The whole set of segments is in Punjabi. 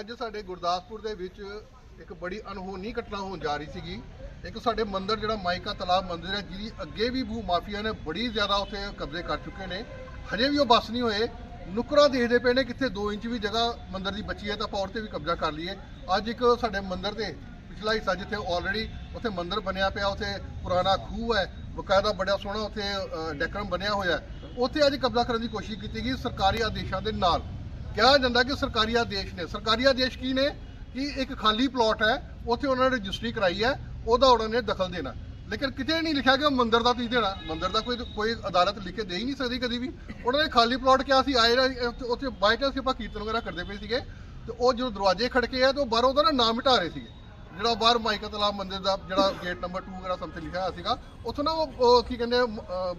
ਅੱਜ ਸਾਡੇ ਗੁਰਦਾਸਪੁਰ ਦੇ ਵਿੱਚ ਇੱਕ ਬੜੀ ਅਨਹੋਣੀ ਘਟਨਾ ਹੋਣ ਜਾ ਰਹੀ ਸੀਗੀ। ਇੱਕ ਸਾਡੇ ਮੰਦਿਰ ਜਿਹੜਾ ਮਾਇਕਾ ਤਲਾਬ ਮੰਦਿਰ ਹੈ, ਜਿਹਦੀ ਅੱਗੇ ਵੀ ਭੂ ਮਾਫੀਆ ਨੇ ਬੜੀ ਜ਼ਿਆਦਾ ਉੱਥੇ ਕਬਜ਼ੇ ਕਰ ਚੁੱਕੇ ਨੇ। ਹਜੇ ਵੀ ਉਹ ਬਸ ਨਹੀਂ ਹੋਏ। ਨੁਕਰਾ ਦੇਖਦੇ ਪਏ ਨੇ ਕਿੱਥੇ 2 ਇੰਚ ਵੀ ਜਗ੍ਹਾ ਮੰਦਿਰ ਦੀ ਬਚੀ ਹੈ ਤਾਂ ਆਪਾਂ ਉਹਤੇ ਵੀ ਕਬਜ਼ਾ ਕਰ ਲਈਏ। ਅੱਜ ਇੱਕ ਸਾਡੇ ਮੰਦਿਰ 'ਤੇ ਪਿਛਲਾ ਹਿੱਸਾ ਜਿੱਥੇ ਆਲਰੇਡੀ ਉੱਥੇ ਮੰਦਿਰ ਬਣਿਆ ਪਿਆ, ਉੱਥੇ ਪੁਰਾਣਾ ਖੂਹ ਹੈ, ਬਕਾਇਦਾ ਬੜਾ ਸੋਹਣਾ ਉੱਥੇ ਡੈਕਰਮ ਬਣਿਆ ਹੋਇਆ ਉੱਥੇ ਅੱਜ ਕਬਜ਼ਾ ਕਰਨ ਦੀ ਕੋਸ਼ਿਸ਼ ਕੀਤੀ ਗਈ ਸਰਕਾਰੀ ਆਦੇਸ਼ਾਂ ਦੇ ਨਾਲ। ਕਿਹਾ ਜਾਂਦਾ ਕਿ ਸਰਕਾਰੀ ਆਦੇਸ਼ ਨੇ। ਸਰਕਾਰੀ ਆਦੇਸ਼ ਕੀ ਨੇ? ਕਿ ਇੱਕ ਖਾਲੀ ਪਲਾਟ ਹੈ, ਉੱਥੇ ਉਹਨਾਂ ਨੇ ਰਜਿਸਟਰੀ ਕਰਾਈ ਹੈ, ਉਹਦਾ ਉਹਨਾਂ ਨੇ ਦਖਲ ਦੇਣਾ। ਲੇਕਿਨ ਕਿਤੇ ਨਹੀਂ ਲਿਖਿਆ ਕਿ ਉਹ ਮੰਦਿਰ ਦਾ ਤੁਸੀਂ ਦੇਣਾ। ਮੰਦਿਰ ਦਾ ਕੋਈ ਕੋਈ ਅਦਾਲਤ ਲਿਖ ਕੇ ਦੇ ਹੀ ਨਹੀਂ ਸਕਦੀ ਕਦੀ ਵੀ। ਉਹਨਾਂ ਨੇ ਖਾਲੀ ਪਲਾਟ ਕਿਹਾ ਸੀ, ਆਏ ਉੱਥੇ- ਉੱਥੇ ਬਾਈ ਚਾਂਸ ਆਪਾਂ ਕੀਰਤਨ ਵਗੈਰਾ ਕਰਦੇ ਪਏ ਸੀਗੇ। ਤੇ ਉਹ ਜਦੋਂ ਦਰਵਾਜ਼ੇ ਖੜਕੇ ਆ ਤੇ ਉਹ ਬਾਹਰੋਂ ਉਹਦਾ ਨਾ ਨਾਮ ਮਿਟਾ ਰਹੇ ਸੀਗੇ। ਜਿਹੜਾ ਬਾਹਰ ਮਾਈਕਾ ਤਲਾਬ ਮੰਦਿਰ ਦਾ, ਜਿਹੜਾ ਗੇਟ ਨੰਬਰ 2 ਵਗੈਰਾ ਸਮਥਿੰਗ ਲਿਖਿਆ ਹੋਇਆ ਸੀਗਾ, ਉੱਥੋਂ ਨਾ ਉਹ ਕੀ ਕਹਿੰਦੇ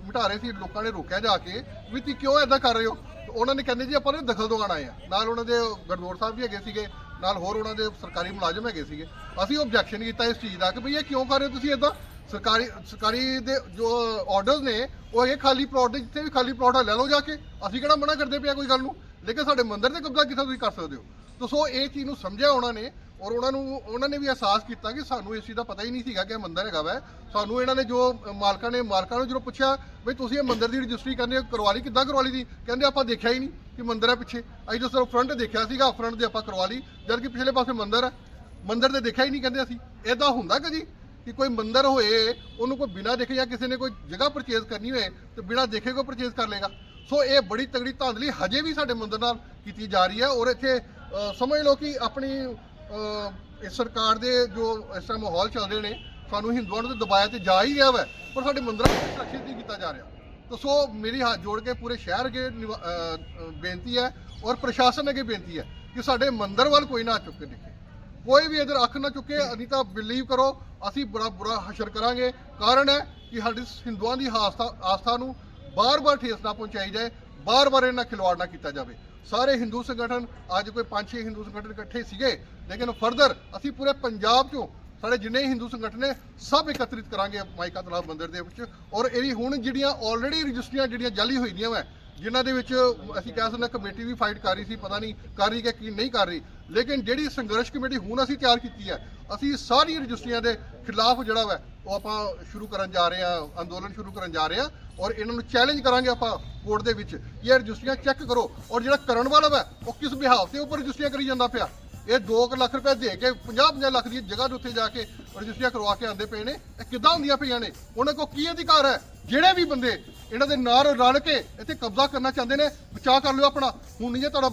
ਮਿਟਾ ਰਹੇ ਸੀ, ਲੋਕਾਂ ਨੇ ਰੋਕਿਆ ਜਾ ਕੇ ਵੀ ਤੁਸੀਂ ਕਿਉਂ ਐਦਾਂ ਕਰ ਰਹੇ ਹੋ? ਉਹਨਾਂ ਨੇ ਕਹਿੰਦੇ ਜੀ ਆਪਾਂ ਨੇ ਦਖਲ ਦਿਵਾਉਣ ਆਏ ਆ। ਨਾਲ ਉਹਨਾਂ ਦੇ ਗਰਦੌਰ ਸਾਹਿਬ ਵੀ ਹੈਗੇ ਸੀਗੇ, ਨਾਲ ਹੋਰ ਉਹਨਾਂ ਦੇ ਸਰਕਾਰੀ ਮੁਲਾਜ਼ਮ ਹੈਗੇ ਸੀਗੇ। ਅਸੀਂ ਆਬਜੈਕਸ਼ਨ ਕੀਤਾ ਇਸ ਚੀਜ਼ ਦਾ ਕਿ ਭਈ ਇਹ ਕਿਉਂ ਕਰ ਰਹੇ ਹੋ ਤੁਸੀਂ ਇਦਾਂ ਸਰਕਾਰੀ ਸਰਕਾਰੀ ਦੇ ਜੋ ਆਰਡਰਸ ਨੇ, ਉਹ ਇਹ ਖਾਲੀ ਪਲਾਟ ਦੇ, ਜਿੱਥੇ ਵੀ ਖਾਲੀ ਪਲਾਟ ਆ, ਲੈ ਲਓ ਜਾ ਕੇ। ਅਸੀਂ ਕਿਹੜਾ ਮਨਾ ਕਰਦੇ ਪਿਆ ਕੋਈ ਗੱਲ ਨੂੰ? ਲੇਕਿਨ ਸਾਡੇ ਮੰਦਿਰ ਤੇ ਕਬਜ਼ਾ ਕਿੱਥੇ ਤੁਸੀਂ ਕਰ ਸਕਦੇ ਹੋ? ਤਾਂ ਸੋ ਇਹ ਚੀਜ਼ ਨੂੰ ਸਮਝਿਆ ਉਹਨਾਂ ਨੇ। ਔਰ ਉਹਨਾਂ ਨੂੰ ਉਹਨਾਂ ਨੇ ਵੀ ਅਹਿਸਾਸ ਕੀਤਾ ਕਿ ਸਾਨੂੰ ਇਸ ਚੀਜ਼ ਦਾ ਪਤਾ ਹੀ ਨਹੀਂ ਸੀਗਾ ਕਿ ਇਹ ਮੰਦਿਰ ਹੈਗਾ ਵੈ। ਸਾਨੂੰ ਇਹਨਾਂ ਨੇ ਜੋ ਮਾਲਕਾਂ ਨੇ ਮਾਲਕਾਂ ਨੂੰ ਜਦੋਂ ਪੁੱਛਿਆ ਵੀ ਤੁਸੀਂ ਇਹ ਮੰਦਿਰ ਦੀ ਰਜਿਸਟਰੀ ਕਰਨੀ ਹੈ, ਕਰਵਾ ਲਈ? ਕਿੱਦਾਂ ਕਰਵਾ ਲਈ ਦੀ ਕਹਿੰਦੇ ਆਪਾਂ ਦੇਖਿਆ ਹੀ ਨਹੀਂ ਕਿ ਮੰਦਿਰ ਹੈ ਪਿੱਛੇ। ਅਸੀਂ ਤਾਂ ਸਿਰਫ ਫਰੰਟ ਦੇਖਿਆ ਸੀਗਾ ਫਰੰਟ ਦੇ ਆਪਾਂ ਕਰਵਾ ਲਈ ਜਦ ਕਿ ਪਿਛਲੇ ਪਾਸੇ ਮੰਦਿਰ ਹੈ। ਮੰਦਿਰ ਤੇ ਦੇਖਿਆ ਹੀ ਨਹੀਂ ਕਹਿੰਦੇ ਅਸੀਂ। ਇਦਾਂ ਹੁੰਦਾ ਕਦੀ ਕਿ ਕੋਈ ਮੰਦਿਰ ਹੋਏ ਉਹਨੂੰ ਕੋਈ ਬਿਨਾਂ ਦੇਖੇ ਜਾਂ ਕਿਸੇ ਨੇ ਕੋਈ ਜਗ੍ਹਾ ਪਰਚੇਜ਼ ਕਰਨੀ ਹੋਏ ਤੇ ਬਿਨਾਂ ਦੇਖੇ ਕੋਈ ਪਰਚੇਜ਼ ਕਰ ਲੇਗਾ ਸੋ ਇਹ ਬੜੀ ਤਗੜੀ ਧਾਂਦਲੀ ਹਜੇ ਵੀ ਸਾਡੇ ਮੰਦਿਰ ਨਾਲ ਕੀਤੀ ਜਾ ਰਹੀ ਹੈ ਔਰ ਇੱਥੇ ਸਮਝ ਲਓ ਕਿ ਆਪਣੀ ਇਸ ਸਰਕਾਰ ਦੇ ਜੋ ਇਸ ਤਰ੍ਹਾਂ ਮਾਹੌਲ ਚੱਲ ਰਹੇ ਨੇ, ਸਾਨੂੰ ਹਿੰਦੂਆਂ ਨੂੰ ਤਾਂ ਦਬਾਇਆ ਤੇ ਜਾ ਹੀ ਰਿਹਾ ਵੈ, ਪਰ ਸਾਡੇ ਮੰਦਰਾਂ ਨੂੰ ਸੁਰੱਖਿਅਤ ਨਹੀਂ ਕੀਤਾ ਜਾ ਰਿਹਾ। ਤਾਂ ਸੋ ਮੇਰੀ ਹੱਥ ਜੋੜ ਕੇ ਪੂਰੇ ਸ਼ਹਿਰ ਅੱਗੇ ਨਿਵਾ- ਬੇਨਤੀ ਹੈ ਔਰ ਪ੍ਰਸ਼ਾਸਨ ਅੱਗੇ ਬੇਨਤੀ ਹੈ ਕਿ ਸਾਡੇ ਮੰਦਰ ਵੱਲ ਕੋਈ ਨਾ ਚੁੱਕ ਕੇ ਦੇਖੇ। ਕੋਈ ਵੀ ਇਧਰ ਅੱਖ ਨਾ ਚੁੱਕੇ ਨਹੀਂ ਤਾਂ ਬਿਲੀਵ ਕਰੋ, ਅਸੀਂ ਬੜਾ ਬੁਰਾ ਹਸ਼ਰ ਕਰਾਂਗੇ। ਕਾਰਨ ਹੈ ਕਿ ਸਾਡੇ ਹਿੰਦੂਆਂ ਦੀ ਆਸਥਾ ਆਸਥਾ ਨੂੰ ਬਾਰ-ਬਾਰ ਠੇਸ ਨਾ ਪਹੁੰਚਾਈ ਜਾਏ ਬਾਰ-ਬਾਰ ਇਹਨਾਂ ਖਿਲਵਾੜ ਨਾ ਕੀਤਾ ਜਾਵੇ। ਸਾਰੇ ਹਿੰਦੂ ਸੰਗਠਨ ਅੱਜ ਕੋਈ 5-6 ਹਿੰਦੂ ਸੰਗਠਨ ਇਕੱਠੇ ਸੀਗੇ, ਲੇਕਿਨ ਫਰਦਰ ਅਸੀਂ ਪੂਰੇ ਪੰਜਾਬ ਚੋਂ ਸਾਡੇ ਜਿੰਨੇ ਹਿੰਦੂ ਸੰਗਠਨ ਨੇ, ਸਭ ਇਕੱਤਰਿਤ ਕਰਾਂਗੇ ਮਾਈਕਾ ਤਲਾਬ ਮੰਦਿਰ ਦੇ ਵਿੱਚ। ਔਰ ਇਹਦੀ ਹੁਣ ਜਿਹੜੀਆਂ ਆਲਰੇਡੀ ਰਜਿਸਟਰੀਆਂ ਜਿਹੜੀਆਂ ਜਾਲੀ ਹੋਈ ਦੀਆਂ ਵਾ, ਜਿਨ੍ਹਾਂ ਦੇ ਵਿੱਚ ਅਸੀਂ ਕਹਿ ਸਕਦੇ ਹਾਂ ਕਮੇਟੀ ਵੀ ਫਾਈਟ ਕਰ ਰਹੀ ਸੀ, ਪਤਾ ਨਹੀਂ ਕਰ ਰਹੀ ਕਿ ਕੀ ਨਹੀਂ ਕਰ ਰਹੀ। ਲੇਕਿਨ ਜਿਹੜੀ ਸੰਘਰਸ਼ ਕਮੇਟੀ ਹੁਣ ਅਸੀਂ ਤਿਆਰ ਕੀਤੀ ਹੈ, ਅਸੀਂ ਸਾਰੀ ਰਜਿਸਟਰੀਆਂ ਦੇ ਖਿਲਾਫ ਜਿਹੜਾ ਵਾ, ਉਹ ਆਪਾਂ ਸ਼ੁਰੂ ਕਰਨ ਜਾ ਰਹੇ ਹਾਂ, ਅੰਦੋਲਨ ਸ਼ੁਰੂ ਕਰਨ ਜਾ ਰਹੇ ਹਾਂ, ਔਰ ਇਹਨਾਂ ਨੂੰ ਚੈਲੰਜ ਕਰਾਂਗੇ ਆਪਾਂ ਕੋਰਟ ਦੇ ਵਿੱਚ ਇਹ ਰਜਿਸਟਰੀਆਂ ਚੈੱਕ ਕਰੋ ਔਰ ਜਿਹੜਾ ਕਰਨ ਵਾਲਾ ਵਾ, ਉਹ ਕਿਸ ਬਿਹਾਵ ਤੇ ਉੱਪਰ ਰਜਿਸਟਰੀਆਂ ਕਰੀ ਜਾਂਦਾ ਪਿਆ? ਇਹ 2 ਲੱਖ ਰੁਪਏ ਦੇ ਕੇ 50-50 ਲੱਖ ਦੀ ਜਗ੍ਹਾ ਦੇ ਉੱਤੇ ਜਾ ਕੇ ਰਜਿਸਟਰੀਆਂ ਕਰਵਾ ਕੇ ਆਂਦੇ ਪਏ ਨੇ। ਇਹ ਕਿੱਦਾਂ ਹੁੰਦੀਆਂ ਪਈਆਂ ਨੇ? ਉਹਨਾਂ ਕੋਲ ਕੀ ਅਧਿਕਾਰ ਹੈ? ਜਿਹੜੇ ਵੀ ਬੰਦੇ ਇਹਨਾਂ ਦੇ ਨਾਲ ਰਲ ਕੇ ਇੱਥੇ ਕਬਜ਼ਾ ਕਰਨਾ ਚਾਹੁੰਦੇ ਨੇ ਬਚਾ ਕਰ ਲਿਓ ਆਪਣਾ। ਹੁਣ ਨਹੀਂ ਜੇ ਤੁਹਾਡਾ